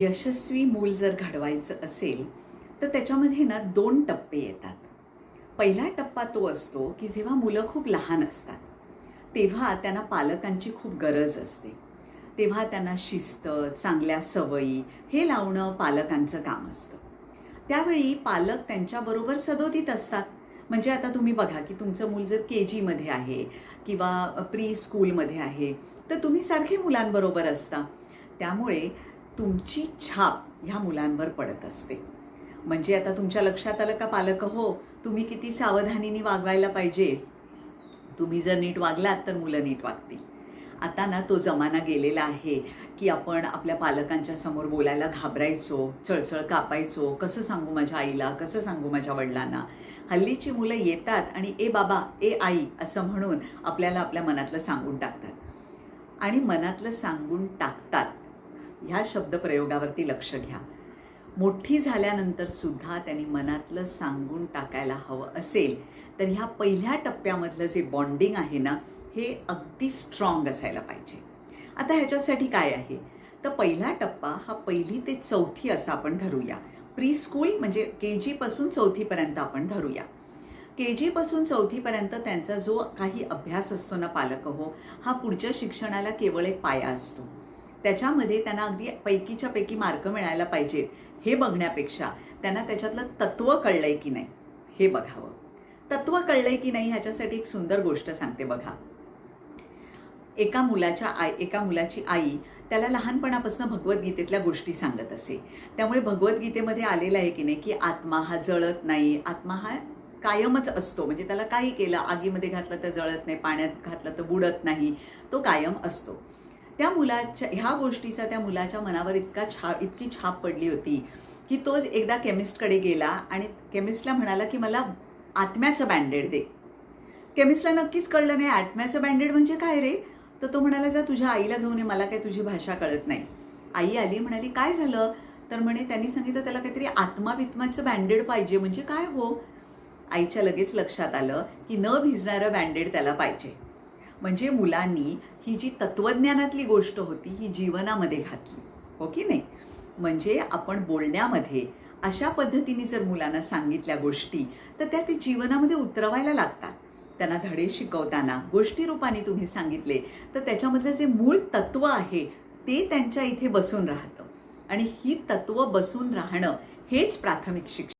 यशस्वी मूल जर घडवायचं असेल तर त्याच्यामध्ये ना दोन टप्पे येतात. पहिला टप्पा तो असतो की जेव्हा मुलं खूप लहान असतात तेव्हा त्यांना पालकांची खूप गरज असते. तेव्हा त्यांना शिस्त चांगल्या सवयी हे लावणं पालकांचं काम असतं. त्यावेळी पालक त्यांच्याबरोबर सदोदित असतात. म्हणजे आता तुम्ही बघा की तुमचं मूल जर के जीमध्ये आहे किंवा प्री स्कूलमध्ये आहे तर तुम्ही सारखे मुलांबरोबर असता. त्यामुळे तुमची छाप ह्या मुलांवर पडत असते. म्हणजे आता तुमच्या लक्षात आलं का पालक हो तुम्ही किती सावधानीने वागवायला पाहिजे. तुम्ही जर नीट वागलात तर मुलं नीट वागतील. आता ना तो जमाना गेलेला आहे की आपण आपल्या पालकांच्या समोर बोलायला घाबरायचो चळचळ कापायचो. कसं सांगू माझ्या आईला कसं सांगू माझ्या वडिलांना? हल्लीची मुलं येतात आणि ए बाबा ए आई असं म्हणून आपल्याला आपल्या मनातलं सांगून टाकतात. आणि मनातलं सांगून टाकतात. ह्या शब्दप्रयोगावरती लक्ष घ्या. मोठी झाल्यानंतर सुद्धा त्यांनी मनातलं सांगून टाकायला हवं असेल तर ह्या पहिल्या टप्प्यामधलं जे बॉन्डिंग आहे ना हे अगदी स्ट्रॉंग असायला पाहिजे. आता ह्याच्यासाठी काय आहे? तर पहिला टप्पा हा पहिली ते चौथी असा आपण धरूया. प्री स्कूल म्हणजे के जीपासून चौथीपर्यंत आपण धरूया. के जीपासून चौथीपर्यंत त्यांचा जो काही अभ्यास असतो ना पालक हो हा पुढच्या शिक्षणाला केवळ एक पाया असतो. त्याच्यामध्ये त्यांना अगदी पैकीच्या पैकी मार्क मिळायला पाहिजेत हे बघण्यापेक्षा त्यांना त्याच्यातलं तत्व कळलंय की नाही हे बघावं. तत्व कळलंय की नाही ह्याच्यासाठी एक सुंदर गोष्ट सांगते बघा. एका मुलाच्या आई एका मुलाची आई त्याला लहानपणापासून भगवद्गीतेतल्या गोष्टी सांगत असे. त्यामुळे भगवद्गीतेमध्ये आलेलं आहे की नाही की आत्मा हा जळत नाही आत्मा हा कायमच असतो. म्हणजे त्याला काही केलं आगीमध्ये घातलं तर जळत नाही पाण्यात घातलं तर बुडत नाही तो कायम असतो. त्या मुलाच्या ह्या गोष्टीचा त्या मुलाच्या मनावर इतका छाप इतकी छाप पडली होती की तो एकदा केमिस्टकडे गेला आणि केमिस्टला म्हणाला की मला आत्म्याचं बँडेड दे. केमिस्टला नक्कीच कळलं नाही आत्म्याचं बँडेड म्हणजे काय रे? तर तो म्हणाला जा तुझ्या आईला घेऊन ये मला काय तुझी भाषा कळत नाही. आई आली म्हणाली काय झालं? तर म्हणे त्यांनी सांगितलं त्याला काहीतरी आत्मा वित्माचं बँडेड पाहिजे. म्हणजे काय हो? आईच्या लगेच लक्षात आलं की न भिजणारं बँडेड त्याला पाहिजे. म्हणजे मुलांनी ही जी तत्वज्ञानातली गोष्ट होती ही जीवनामध्ये घातली. हो की नाही? म्हणजे आपण बोलण्यामध्ये अशा पद्धतीने जर मुलांना सांगितल्या गोष्टी तर त्या ते जीवनामध्ये उतरवायला लागतात. त्यांना धडे शिकवताना गोष्टी रूपाने तुम्ही सांगितले तर त्याच्यामधलं जे मूळ तत्व आहे ते त्यांच्या इथे बसून राहतं. आणि ही तत्व बसून राहणं हेच प्राथमिक शिक्षण.